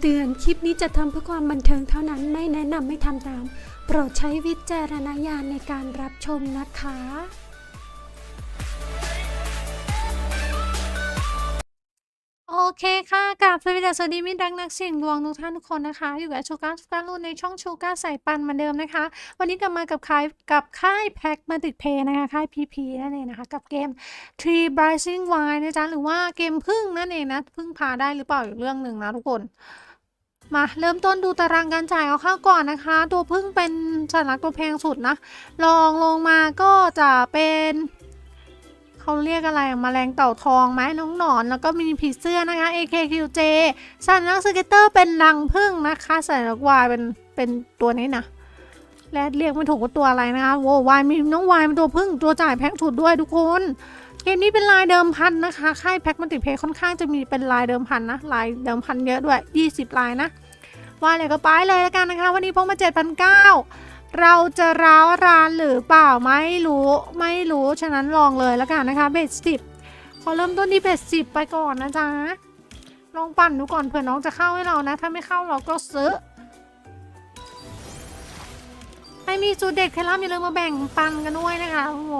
เตือน คลิปนี้จะทำเพื่อความบันเทิงเท่านั้นไม่แนะนำให้ทำตาม โปรดใช้วิจารณญาณในการรับชมนะคะ โอเคค่ะกับสวัสดีสวัสดีมิตรรักนักเสี่ยงดวงทุกท่านทุกคนนะคะ อยู่กับชูการ์สการ์ลูนในช่องชูการ์ใส่ปันเหมือนเดิมนะคะ วันนี้กลับมากับค่ายกับค่ายแพ็กมาติดเพย์นะคะ ค่าย PP นั่นเองนะคะ กับเกม Tree Rising Y นะจ๊ะ หรือว่าเกมพึ่งนั่นเองนะพึ่งพาได้หรือเปล่าอีกเรื่องหนึ่งนะทุกคน มาเริ่มต้นดูตารางการจ่ายเอาข้าก่อนนะคะ ตัวพึ่งเป็นสัญลักษณ์ตัวแพงสุดนะรองลงมาก็จะเป็นเขาเรียกอะไรอะแมลงเต่าทองไหมน้องหนอนแล้วก็มีผีเสื้อนะคะ AKQJ สัญลักษณ์สเก็ตเตอร์เป็นรังพึ่งนะคะสัญลักษณ์วายเป็นเป็นตัวนี้นะและเรียกไม่ถูกว่าตัวอะไรนะคะโว้วายมีน้องวายเป็นตัวพึ่งตัวจ่ายแพงสุดด้วยทุกคน เกมนี้เป็นลายเดิมพันนะคะ ค่ายแพ็กมันติเพย์ค่อนข้างจะมีเป็นลายเดิมพันนะ ลายเดิมพันเยอะด้วย 20 ลายนะ ว่าเลยก็ไปเลยแล้วกันนะคะ วันนี้พกมา 7,900 เราจะร้าวรานหรือเปล่าไม่รู้ไม่รู้ ฉะนั้นลองเลยแล้วกันนะคะเบสสิบขอเริ่มต้นที่เบสสิบไปก่อนนะจ๊ะ ลองปั่นดูก่อนเผื่อน้องจะเข้าให้เรานะ ถ้าไม่เข้าเราก็ซื้อใครมีสูตรเด็ดเคล็ดลับอย่าลืมมาแบ่งปันกันด้วยนะคะโอ้โห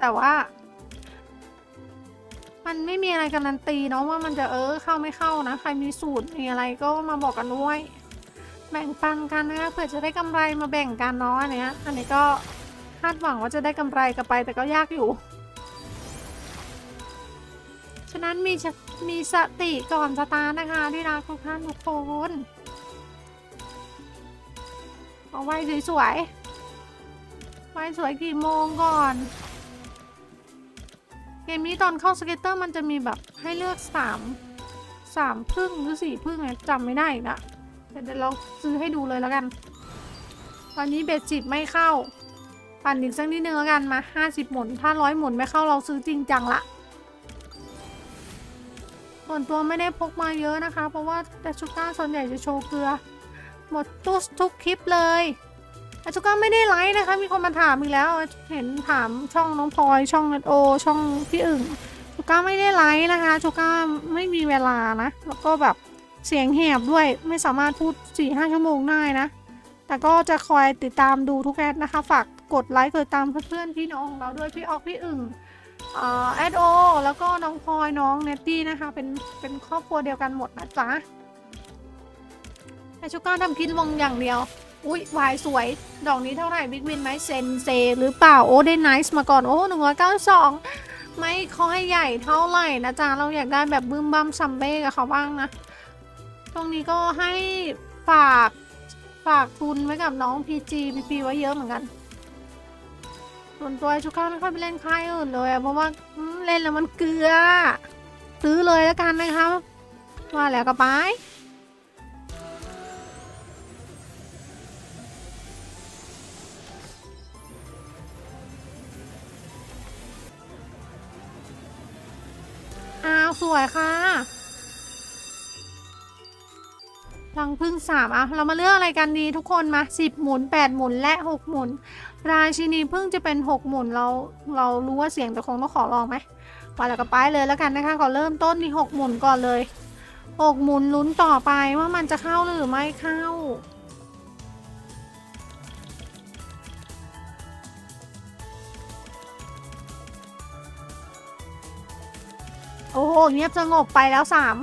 แต่ว่า มันไม่มีอะไรการันตีเนาะว่ามันจะเออเข้าไม่เข้านะ ใครมีสูตรมีอะไรก็มาบอกกันด้วย แบ่งปันกันนะคะเผื่อจะได้กำไรมาแบ่งกันเนาะอันเนี้ยอันนี้ก็คาดหวังว่าจะได้กำไรกลับไปแต่ก็ยากอยู่ ฉะนั้นมีมีสติก่อนสตาร์นะคะที่รักทุกท่านทุกคนเอาไว้สวยๆไว้สวยกี่โมงก่อน เกมนี้ตอนเข้าสเก็ตเตอร์มันจะมีแบบให้เลือกสามสามพึ่งหรือสี่พึ่งไงจำไม่ได้อีกละแต่เดี๋ยวเราซื้อให้ดูเลยแล้วกัน ตอนนี้เบ็ดสิบไม่เข้า ปั่นอีกสักนิดนึงแล้วกันมาห้าสิบหมุน ถ้าร้อยหมุนไม่เข้าเราซื้อจริงจังละส่วนตัวไม่ได้พกมาเยอะนะคะ เพราะว่าดัชูก้าส่วนใหญ่จะโชว์เกลือ หมดทุกทุกคลิปเลย ดัชูก้าไม่ได้ไลฟ์นะคะ มีคนมาถามอีกแล้ว เห็นถามช่องน้องพลอยช่องนัดโอ ช่องพี่อึ่งชูก้าไม่ได้ไลฟ์นะคะชูก้าไม่มีเวลานะ แล้วก็แบบเสียงแหบด้วยไม่สามารถพูด4ี่ห้าชั่วโมงได้นะ แต่ก็จะคอยติดตามดูทุกแอดนะคะ ฝากกดไลค์กดติดตามเพื่อนๆพี่น้องของเราด้วยพี่ออกพี่อึ่งแอดโอแล้วก็น้องพลอยน้องเนตตี้นะคะ เป็นเป็นครอบครัวเดียวกันหมดนะจ๊ะไอชูก้าทำคิดลงอย่างเดียว อุ้ยวายสวย ดอกนี้เท่าไหร่บิ๊กวินไหมเซนเซหรือเปล่า โอ้ได้ไนส์มาก่อนโอ้หนึ่งร้อยเก้าสองไม่ค่อยใหญ่เท่าไหร่นะจ๊ะ เราอยากได้แบบบึ้มบัมซัมเบ้กับเขาบ้างนะ ตรงนี้ก็ให้ฝากฝากทุนไว้กับน้อง PG PP ไว้เยอะเหมือนกัน ส่วนตัวชูก้าไม่ค่อยไปเล่นค่ายอื่นเลย เพราะว่าเล่นแล้วมันเกลือ ซื้อเลยแล้วกันนะคะว่าแล้วก็ไป อ้าวสวยค่ะรังพึ่งสามอะเรามาเลือกอะไรกันดีทุกคนมาสิบหมุนแปดหมุนและหกหมุน ราชินีพึ่งจะเป็นหกหมุนเราเรารู้ว่าเสียงแต่คงต้องขอลองไหมว่าแล้วก็ไปเลยแล้วกันนะคะขอเริ่มต้นที่หกหมุนก่อนเลยหกหมุนลุ้นต่อไปว่ามันจะเข้าหรือไม่เข้า โอ้โหเงียบสงบไปแล้วสาม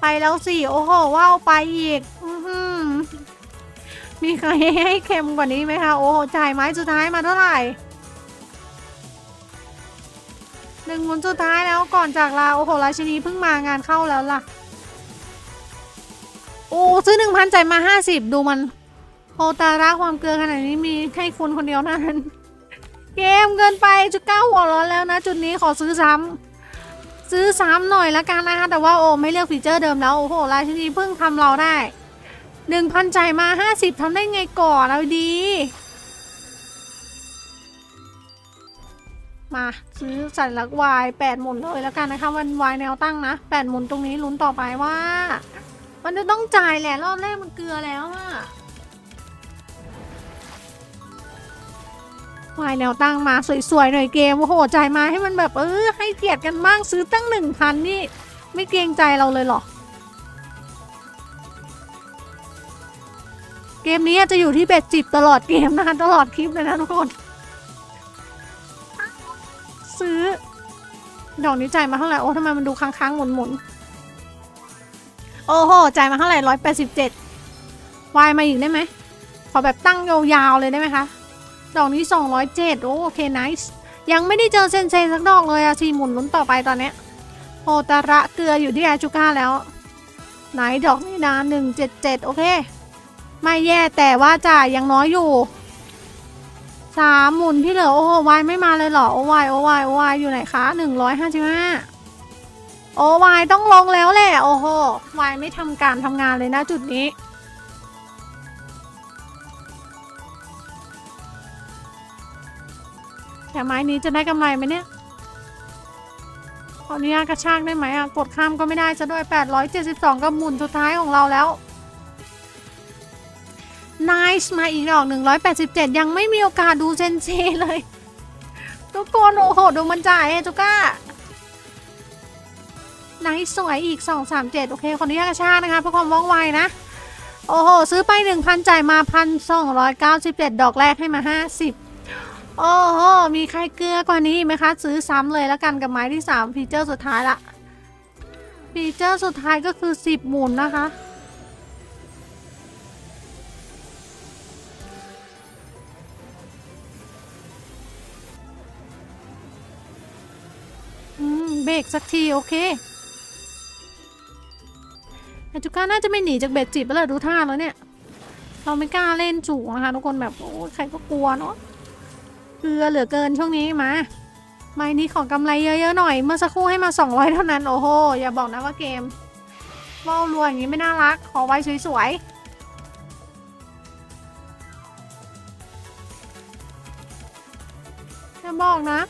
ไปแล้วสี่โอ้โหว้าวไปอีก อือหือมีใครให้เค็มกว่านี้ไหมคะ โอ้โหจ่ายไม้สุดท้ายมาเท่าไหร่หนึ่งหมุนสุดท้ายแล้วก่อนจากลา โอ้โหราชินีเพิ่งมางานเข้าแล้วล่ะ โอ้ซื้อหนึ่งพันจ่ายมาห้าสิบดูมันโฮตาระความเกลือขนาดนี้มีให้คุณคนเดียวเท่านั้น เกมเกินไปจุดเก้าหัวร้อนแล้วนะ จุดนี้ขอซื้อซ้ำ ซื้อซ้ำหน่อยละกันนะคะแต่ว่าโอไม่เลือกฟีเจอร์เดิมแล้วโอ้โหราชินีเพิ่งทำเราได้หนึ่งพันจ่ายมาห้าสิบทำได้ไงก่อนเอาดี มาซื้อสัญลักษณ์วายแปดหมุนเลยแล้วกันนะคะวันวายแนวตั้งนะแปดหมุนตรงนี้ลุ้นต่อไปว่า มันจะต้องจ่ายแหละรอบแรกมันเกลือแล้วอะ วายแนวตั้งมาสวยๆหน่อยเกมโอ้โหจ่ายมาให้มันแบบเออให้เกียรติกันบ้างซื้อตั้งหนึ่งพันนี่ไม่เกรงใจเราเลยเหรอ เกมนี้จะอยู่ที่เบ็ดจิบตลอดเกมนะคะตลอดคลิปเลยนะทุกคน ซื้อ ดอกนี้จ่ายมาเท่าไหร่โอ้ทำไมมันดูค้างๆหมุนๆโอ้โหจ่ายมาเท่าไหร่ร้อยแปดสิบเจ็ดวายมาอีกได้ไหมขอแบบตั้งยาวๆเลยได้ไหมคะ ดอกนี้สองร้อยเจ็ดโอเคไนส์ยังไม่ได้เจอเซนเซสักดอกเลยอะชีหมุนลุ้นต่อไปตอนเนี้ยโอตาระเกลืออยู่ที่อาจูก้าแล้ว ไหนดอกนี่นะหนึ่งเจ็ดเจ็ดโอเค ไม่แย่แต่ว่าจ่ายยังน้อยอยู่สามหมุนที่เหลือโอ้โหวายไม่มาเลยเหรอโอวายโอวายโอวายอยู่ไหนคะหนึ่งร้อยห้าสิบห้าโอวายต้องลงแล้วแหละโอ้โหวายไม่ทำการทำงานเลยนะจุดนี้ แต่ไม้นี้จะได้กำไรไหมเนี่ยขออนุญาตกระชากได้ไหมอะกดข้ามก็ไม่ได้จะด้วย 872กับหมุนสุดท้ายของเราแล้ว Nice มาอีกดอก 187 ยังไม่มีโอกาสดูเซนเซเลย ทุกคนโอ้โหดูมันจ่ายเอจุก้า Nice สวยอีก 237 โอเคขออนุญาตกระชากนะคะเพื่อความว่องไวนะ โอ้โห ซื้อไป 1,000 จ่ายมา 1,297 ดอกแรกให้มา 50 โอ้โห มีใครเกลือกว่านี้ไหมคะ ซื้อซ้ำเลยแล้วกันกับไม้ที่ 3 ฟีเจอร์สุดท้ายละ ฟีเจอร์สุดท้ายก็คือ 10 หมุนนะคะ อืม เบรกสักที โอเคอาจุก้าน่าจะไม่หนีจากเบ็ดจิบแล้วแหละดูท่าแล้วเนี่ย เราไม่กล้าเล่นสูงนะคะทุกคนแบบ โอ้ใครก็กลัวเนาะ กลือเหลือเกินช่วงนี้มาไม้นี้ของกำไรเยอะๆหน่อย เมื่อสักครู่ให้มา 200 เท่านั้น โอ้โห อย่าบอกนะว่าเกมว่าวรวยอย่างนี้ไม่น่ารัก ขอไว้สวยๆอย่าบอกนะ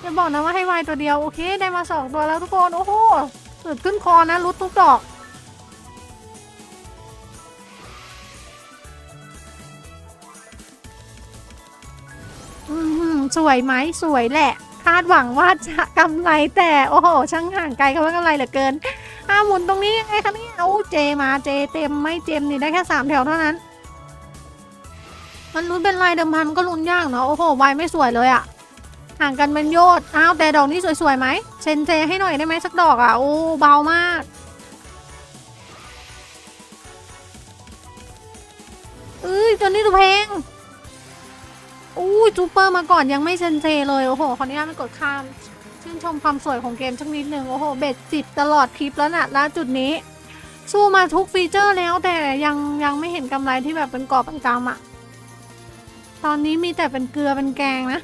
อย่าบอกนะว่าให้ไวตัวเดียว โอเค ได้มา 2 ตัวแล้วทุกคน โอ้โหสุดขึ้นคอนะรุดทุกดอก สวยไหมสวยแหละ คาดหวังว่าจะกำไรแต่โอ้โห ช่างห่างไกลคำว่ากำไรเหลือเกินอ้าหมุนตรงนี้ยังไงคะเนี่ยโอ้เจมาเจเต็มไม่เจมนี่ได้แค่สามแถวเท่านั้น มันลุ้นเป็นลายเดิมพันก็ลุ้นยากเนาะโอ้โหใบไม่สวยเลยอะห่างกันเป็นโยดอ้าวแต่ดอกนี้สวยๆไหมเซนเจให้หน่อยได้ไหมสักดอกอะโอ้เบามากเอ้ยตัวนี้ดูเพลง อู้จูเปอร์มาก่อนยังไม่เซนเซเลยโอ้โหขออนุญาตไม่กดข้าม ชื่นชมความสวยของเกมสักนิดนึงโอ้โหเบ็ดจิบตลอดคลิปแล้วนะณจุดนี้ สู้มาทุกฟีเจอร์แล้วแต่ยังยังไม่เห็นกำไรที่แบบเป็นกอบเป็นกำอะตอนนี้มีแต่เป็นเกลือเป็นแกงนะ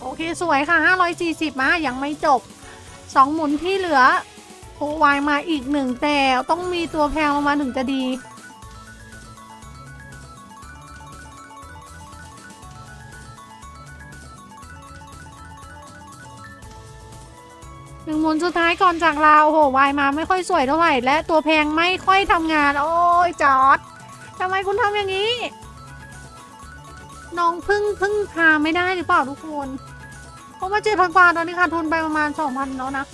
โอเค สวยค่ะ 540 มา ยังไม่จบ 2 หมุนที่เหลือ โควายมาอีกหนึ่งแต่ต้องมีตัวแพงลงมาถึงจะดี หนึ่งหมุนสุดท้ายก่อนจากลาโอ้โหวายมาไม่ค่อยสวยเท่าไหร่ และตัวแพงไม่ค่อยทำงาน โอ้ยจอดทำไมคุณทำอย่างนี้ น้องพึ่งพึ่งพาไม่ได้หรือเปล่าทุกคน เพราะว่าเจ็ดพันกว่าตอนนี้ขาดทุนไปประมาณสองพันแล้วนะ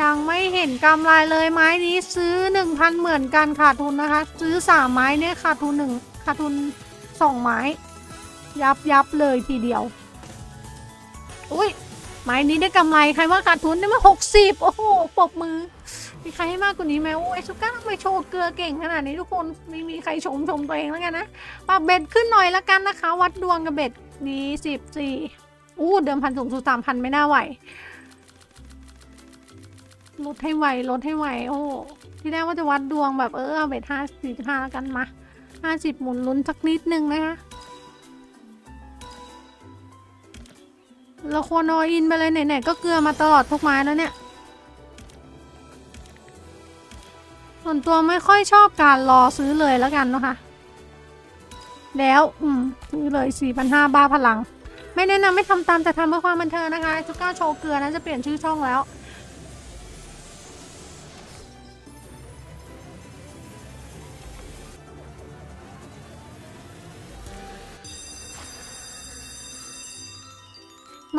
ยังไม่เห็นกำไรเลยไม้นี้ซื้อหนึ่งพันเหมือนกันขาดทุนนะคะ ซื้อสามไม้เนี่ยขาดทุนหนึ่งขาดทุนสองไม้ ยับยับเลยทีเดียว อุ้ยไม้นี้ได้กำไรใครว่าขาดทุนได้มาหกสิบโอ้โหปบมือ มีใครให้มากกว่านี้ไหมโอ้ยสุก้าทำไมโชว์เกลือเก่งขนาดนี้ทุกคนไม่มีใครชมชมตัวเองแล้วกันนะปรับเบ็ดขึ้นหน่อยล้วกันนะคะ วัดดวงกับเบ็ดนี้สิบสี่อู้เดิมพันสูงสุดสามพันไม่น่าไหว ลดให้ไวลดให้ไวโอ้ที่แรกว่าจะวัดดวงแบบเออเอาเบ็ดห้าสี่ห้ากันมาห้าสิบหมุนลุ้นสักนิดนึงนะคะเราควรนออินไปเลยไหนๆก็เกลือมาตลอดทุกไม้แล้วเนี่ย ส่วนตัวไม่ค่อยชอบการรอซื้อเลยแล้วกันนะคะ แล้วอืมซื้อเลยสี่พันห้าบ้าพลัง ไม่แนะนำไม่ทำตามแต่ทำเพื่อความบันเทิงนะคะจุก้าโชว์เกลือนะจะเปลี่ยนชื่อช่องแล้ว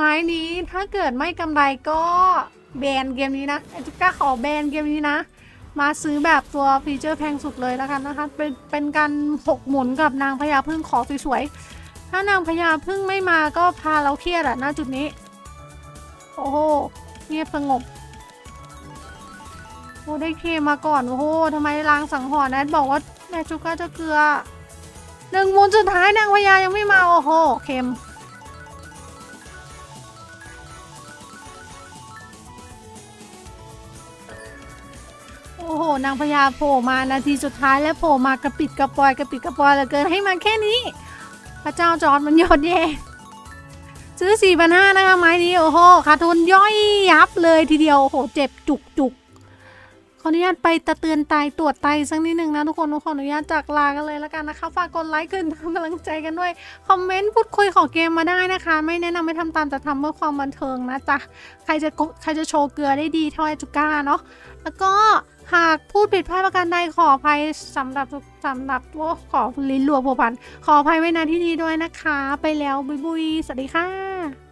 ไม้นี้ถ้าเกิดไม่กำไรก็แบนเกมนี้นะไอจุก้าขอแบนเกมนี้นะ มาซื้อแบบตัวฟีเจอร์แพงสุดเลยแล้วกันนะคะ เป็นเป็นการหกหมุนกับนางพญาพึ่งขอสวยๆถ้านางพญาพึ่งไม่มาก็พาเราเครียดอะณจุดนี้ โอ้โหเงียบสงบโอ้ได้เคมาก่อนโอ้โหทำไมลางสังหรณ์นะบอกว่าแม่จุก้าจะเกลือหนึ่งหมุนสุดท้ายนางพญายังไม่มาโอ้โหเค็ม โอ้โห นางพญาโผล่มานาทีสุดท้ายแล้วโผล่มากระปิดกระปอยกระปิดกระปอยเหลือเกินให้มาแค่นี้ พระเจ้าจอร์ดมันยอดแย่ซื้อ4ี่พันห้านะคะไม้นี้โอ้โหขาดทุนย่อยยับเลยทีเดียวโอ้โหเจ็บจุกจุกขออนุญาตไปตะเตือนไตตรวจไตสักนิดหนึ่งนะทุกคนขออนุญาตจากลากันเลยแล้วกันนะคะ ฝากกดไลค์ขึ้นทำกำลังใจกันด้วย คอมเมนต์พูดคุยขอเกมมาได้นะคะ ไม่แนะนำไม่ทำตามแต่ทำเพื่อความบันเทิงนะจ๊ะ ใครจะกใครจะโชว์เกลือได้ดีเท่าไอจูก้าเนาะแล้วก็ หากพูดผิดพลาดประการใดขออภัยสำหรับสำหรับว่าขอลิ้นรัวผัวพันขออภัยไว้ณที่นี้ด้วยนะคะ ไปแล้วบุยบุยสวัสดีค่ะ